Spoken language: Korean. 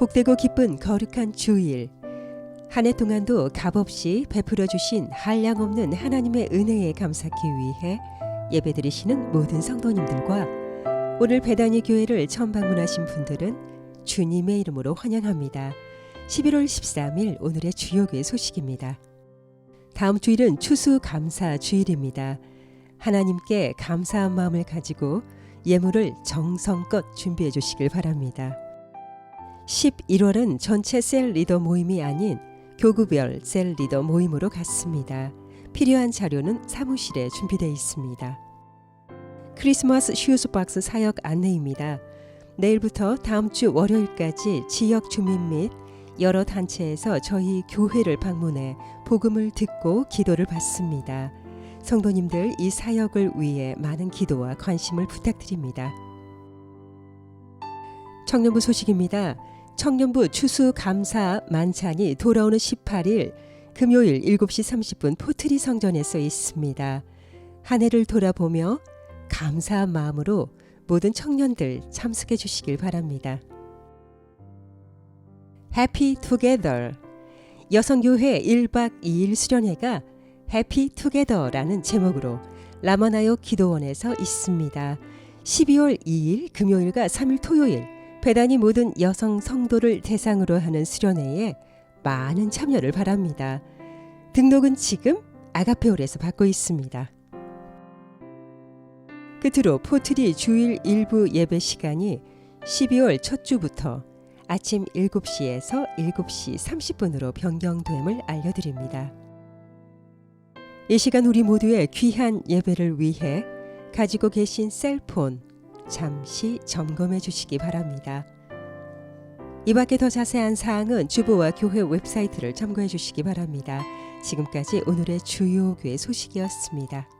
복되고 기쁜 거룩한 주일. 한 해 동안도 값없이 베풀어 주신 한량 없는 하나님의 은혜에 감사하기 위해 예배드리시는 모든 성도님들과 오늘 배단위 교회를 처음 방문하신 분들은 주님의 이름으로 환영합니다. 11월 13일 오늘의 주요교회 소식입니다. 다음 주일은 추수 감사 주일입니다. 하나님께 감사한 마음을 가지고 예물을 정성껏 준비해 주시길 바랍니다. 11월은 전체 셀 리더 모임이 아닌 교구별 셀 리더 모임으로 갔습니다. 필요한 자료는 사무실에 준비되어 있습니다. 크리스마스 슈즈박스 사역 안내입니다. 내일부터 다음 주 월요일까지 지역 주민 및 여러 단체에서 저희 교회를 방문해 복음을 듣고 기도를 받습니다. 성도님들 이 사역을 위해 많은 기도와 관심을 부탁드립니다. 청년부 소식입니다. 청년부 추수 감사 만찬이 돌아오는 18일 금요일 7시 30분 포트리 성전에서 있습니다. 한 해를 돌아보며 감사한 마음으로 모든 청년들 참석해 주시길 바랍니다. 해피 투게더 여성교회 1박 2일 수련회가 해피 투게더라는 제목으로 라마나요 기도원에서 있습니다. 12월 2일 금요일과 3일 토요일 배단이 모든 여성 성도를 대상으로 하는 수련회에 많은 참여를 바랍니다. 등록은 지금 아가페올에서 받고 있습니다. 끝으로 포트리 주일 일부 예배 시간이 12월 첫 주부터 아침 7시에서 7시 30분으로 변경됨을 알려드립니다. 이 시간 우리 모두의 귀한 예배를 위해 가지고 계신 셀폰 잠시 점검해 주시기 바랍니다. 이 밖에 더 자세한 사항은 주보와 교회 웹사이트를 참고해 주시기 바랍니다. 지금까지 오늘의 주요 교회 소식이었습니다.